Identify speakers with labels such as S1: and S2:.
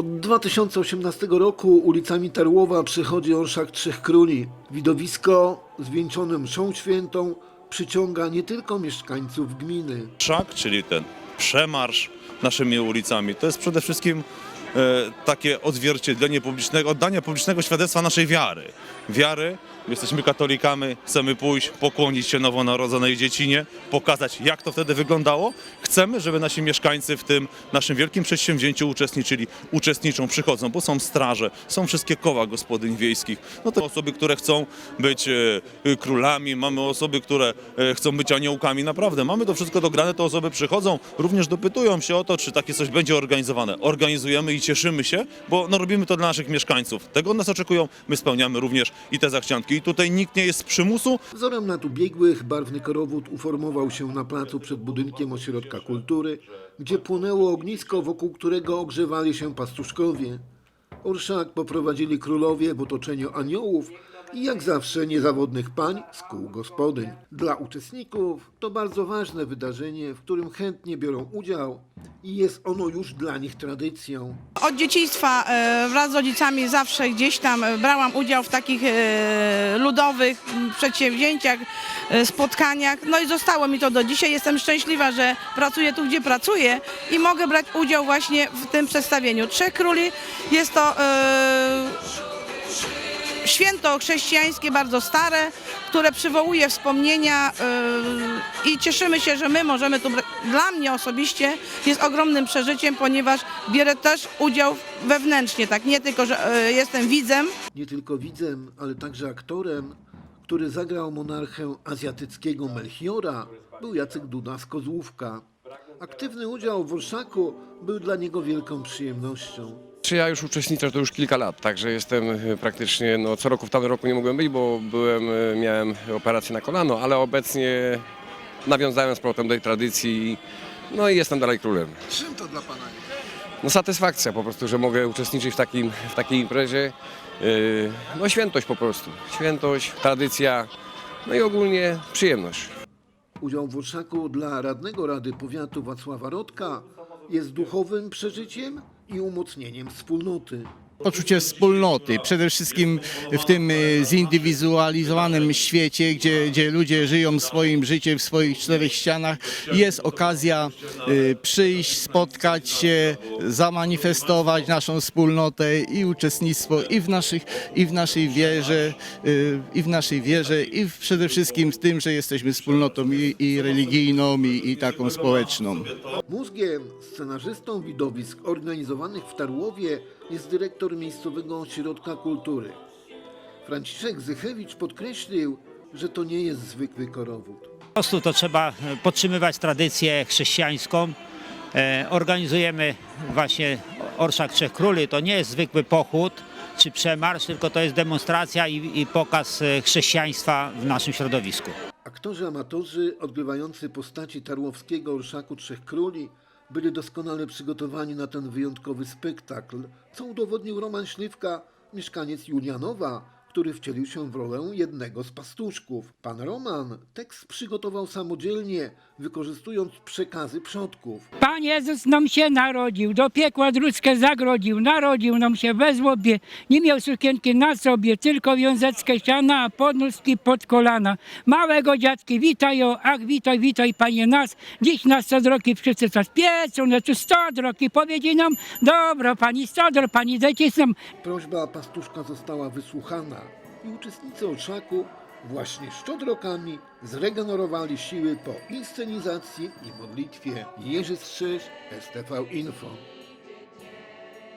S1: Od 2018 roku ulicami Tarłowa przechodzi Orszak Trzech Króli. Widowisko zwieńczone mszą świętą przyciąga nie tylko mieszkańców gminy.
S2: Szak, czyli ten przemarsz naszymi ulicami, to jest przede wszystkim takie odzwierciedlenie publicznego, oddanie publicznego świadectwa naszej wiary. Wiary, jesteśmy katolikami, chcemy pójść, pokłonić się nowonarodzonej dziecinie, pokazać jak to wtedy wyglądało. Chcemy, żeby nasi mieszkańcy w tym naszym wielkim przedsięwzięciu uczestniczyli, uczestniczą, przychodzą, bo są straże, są wszystkie koła gospodyń wiejskich. No to osoby, które chcą być e, e, królami, mamy osoby, które e, chcą być aniołkami, naprawdę mamy to wszystko dograne, te osoby przychodzą, również dopytują się o to, czy takie coś będzie organizowane. Organizujemy i cieszymy się, bo no, robimy to dla naszych mieszkańców. Tego nas oczekują, my spełniamy również i te zachcianki. I tutaj nikt nie jest z przymusu,
S1: Wzorem nad ubiegłych barwny korowód uformował się na placu przed budynkiem Ośrodka Kultury, gdzie płonęło ognisko, wokół którego ogrzewali się pastuszkowie. Orszak poprowadzili królowie w otoczeniu aniołów i jak zawsze niezawodnych pań z kół gospodyń. Dla uczestników to bardzo ważne wydarzenie, w którym chętnie biorą udział i jest ono już dla nich tradycją.
S3: Od dzieciństwa e, wraz z rodzicami zawsze gdzieś tam e, brałam udział w takich e, ludowych przedsięwzięciach, spotkaniach. No i zostało mi to do dzisiaj. Jestem szczęśliwa, że pracuję tu, gdzie pracuję i mogę brać udział właśnie w tym przedstawieniu. Trzech Króli jest to święto chrześcijańskie, bardzo stare, które przywołuje wspomnienia yy, i cieszymy się, że my możemy tu, dla mnie osobiście jest ogromnym przeżyciem, ponieważ bierę też udział wewnętrznie, tak, nie tylko, że yy, jestem widzem,
S1: nie tylko widzem, ale także aktorem, który zagrał monarchę azjatyckiego Melchiora, był Jacek Duda z Kozłówka. Aktywny udział w Orszaku był dla niego wielką przyjemnością.
S4: Czy ja już uczestniczę to już kilka lat, także jestem e, praktycznie, no co roku w tamtym roku nie mogłem być, bo byłem, e, miałem operację na kolano, ale obecnie nawiązałem z powrotem do tej tradycji, no i jestem dalej królem.
S1: Czym to dla Pana jest?
S4: No satysfakcja po prostu, że mogę uczestniczyć w, takim, w takiej imprezie, E, no świętość po prostu, świętość, tradycja, no i ogólnie przyjemność.
S1: Udział w Orszaku dla radnego Rady Powiatu Wacława Rodka jest duchowym przeżyciem i umocnieniem wspólnoty.
S5: Poczucie wspólnoty. Przede wszystkim w tym y, zindywidualizowanym świecie, gdzie, gdzie ludzie żyją swoim życiem w swoich czterech ścianach, jest okazja y, przyjść, spotkać się, zamanifestować naszą wspólnotę i uczestnictwo i w, naszych, i w naszej wierze, y, i w naszej wierze, i przede wszystkim w tym, że jesteśmy wspólnotą i, i religijną, i, i taką społeczną.
S1: Mózgiem, scenarzystą widowisk organizowanych w Tarłowie jest dyrektor miejscowego ośrodka kultury. Franciszek Zychewicz podkreślił, że to nie jest zwykły korowód.
S6: Po prostu to trzeba e, podtrzymywać tradycję chrześcijańską. E, Organizujemy właśnie Orszak Trzech Króli. To nie jest zwykły pochód czy przemarsz, tylko to jest demonstracja i, i pokaz e, chrześcijaństwa w naszym środowisku.
S1: Aktorzy amatorzy odgrywający postaci tarłowskiego Orszaku Trzech Króli byli doskonale przygotowani na ten wyjątkowy spektakl, co udowodnił Roman Śliwka, mieszkaniec Julianowa, który wcielił się w rolę jednego z pastuszków. Pan Roman tekst przygotował samodzielnie, wykorzystując przekazy przodków.
S7: Pan Jezus nam się narodził, do piekła drudzkie zagrodził, narodził nam się we złobie, nie miał sukienki na sobie, tylko wiązeckie siana, a podnóżki pod kolana. Małego dziadki witają, ach witaj, witaj panie nas, dziś nas sto drogi wszyscy czas piecą, no tu sto drogi, powiedzi nam, dobro pani sto drog, pani nam
S1: Prośba pastuszka została wysłuchana i uczestnicy Orszaku właśnie szczodrokami zregenerowali siły po inscenizacji i modlitwie. Jerzy Strzyż, STV Info.